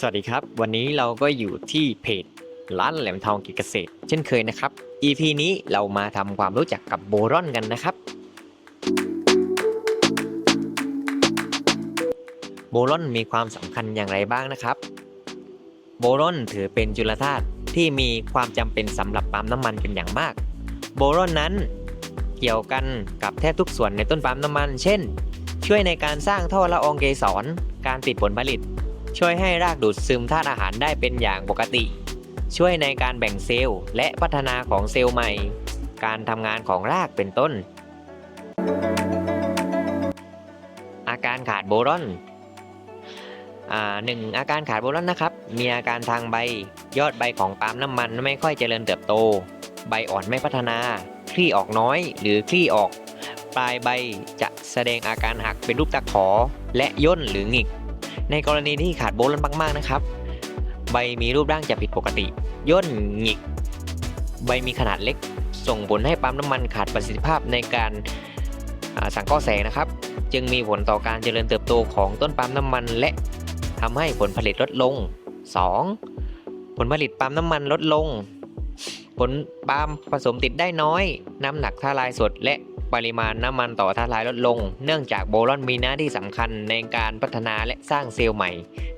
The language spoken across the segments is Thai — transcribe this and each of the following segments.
สวัสดีครับ วันนี้เราก็อยู่ที่เพจร้านแหลมทองกิจเกษตร เช่นเคยนะครับ EP นี้เรามาทำความรู้จักกับโบรอนกันนะครับ โบรอนมีความสำคัญอย่างไรบ้างนะครับ โบรอนถือเป็นจุลธาตุที่มีความจำเป็นสำหรับปั๊มน้ำมันเป็นอย่างมาก โบรอนนั้นเกี่ยวกันกับแทบทุกส่วนในต้นปั๊มน้ำมัน เช่น ช่วยในการสร้างท่อละอองเกสรการติดผลผลิต ช่วยให้รากดูดซึมธาตุอาหารได้เป็นอย่างปกติ ช่วยในการแบ่งเซลล์และพัฒนาของเซลล์ใหม่ การทำงานของรากเป็นต้น อาการขาดโบรอนอ่าหนึ่งอาการขาดโบรอนนะครับ มีอาการทางใบ ยอดใบของปาล์มน้ำมันไม่ค่อยเจริญเติบโต ใบอ่อนไม่พัฒนา คลี่ออกน้อยหรือคลี่ออก ปลายใบจะแสดงอาการหักเป็นรูปตะขอ และย่นหรือหงิก ในกรณีที่ขาดโบรอนมากๆนะครับ ใบมีรูปร่างจะผิดปกติ ย่นหงิก ใบมีขนาดเล็ก ส่งผลให้ปั๊มน้ำมันขาดประสิทธิภาพในการสังเคราะห์แสงนะครับ จึงมีผลต่อการเจริญเติบโตของต้นปั๊มน้ำมัน และทำให้ผลผลิตลดลง 2. ผลผลิตปั๊มน้ำมันลดลง ผลปาล์มผสมติดได้น้อย น้ำหนักทลายสดและ ปริมาณน้ำมันต่อทลายลดลง เนื่องจากโบรอนมีหน้าที่สำคัญในการพัฒนาและสร้างเซลล์ใหม่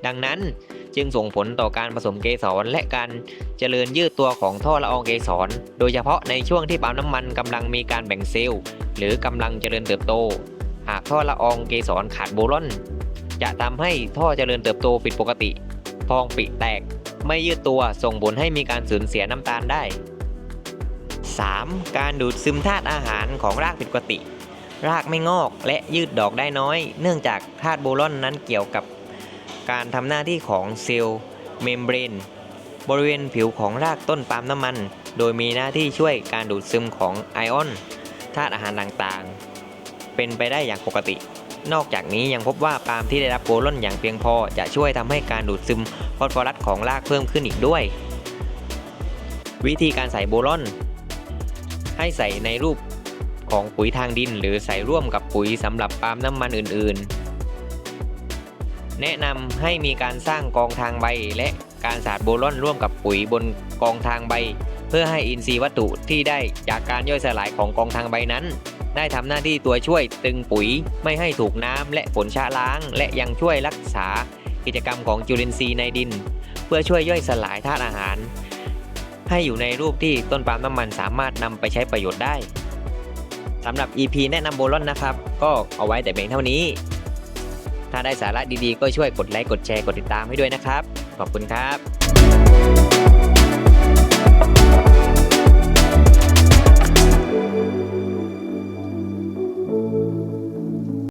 ดังนั้นจึงส่งผลต่อการผสมเกสรและการเจริญยืดตัวของท่อละอองเกสร โดยเฉพาะในช่วงที่ปั๊มน้ำมันกำลังมีการแบ่งเซลล์ หรือกำลังเจริญเติบโต หากท่อละอองเกสรขาดโบรอน จะทำให้ท่อเจริญเติบโตผิดปกติ พองปิแตก ไม่ยืดตัวส่งผลให้มีการสูญเสียน้ำตาลได้ 3. การดูดซึมธาตุอาหารของรากผิดปกติ รากไม่งอกและยืดดอกได้น้อย เนื่องจากธาตุโบรอนนั้นเกี่ยวกับการทำหน้าที่ของเซลล์เมมเบรนบริเวณผิวของรากต้นปาล์มน้ำมัน โดยมีหน้าที่ช่วยการดูดซึมของไอออนธาตุอาหารต่างๆ เป็นไปได้อย่างปกติ นอกจากนี้ยังพบว่าปาล์มที่ได้รับโบรอนอย่างเพียงพอ จะช่วยทำให้การดูดซึมฟอสฟอรัสของรากเพิ่มขึ้นอีกด้วย วิธีการใส่โบรอน ให้ใส่ในรูปของปุ๋ยทางดิน หรือใส่ร่วมกับปุ๋ยสำหรับปาล์มน้ำมันอื่นๆ แนะนำให้มีการสร้างกองทางใบ และการสาดโบรอนร่วมกับปุ๋ยบนกองทางใบ เพื่อให้อินทรีย์วัตถุที่ได้จากการย่อยสลายของกองทางใบนั้น ได้ทำหน้าที่ตัวช่วยตึงปุ๋ยไม่ให้ถูกน้ำและฝนชะล้าง และยังช่วยรักษากิจกรรมของจุลินทรีย์ในดิน เพื่อช่วยย่อยสลายธาตุอาหาร ให้อยู่ในรูปที่ต้นปาล์มน้ำมันสามารถนำไปใช้ประโยชน์ได้สำหรับ EP แนะนำโบลอนนะครับ ก็เอาไว้แต่เพียงเท่านี้ ถ้าได้สาระดีๆ ก็ช่วยกดไลค์กดแชร์กดติดตามให้ด้วยนะครับ ขอบคุณครับ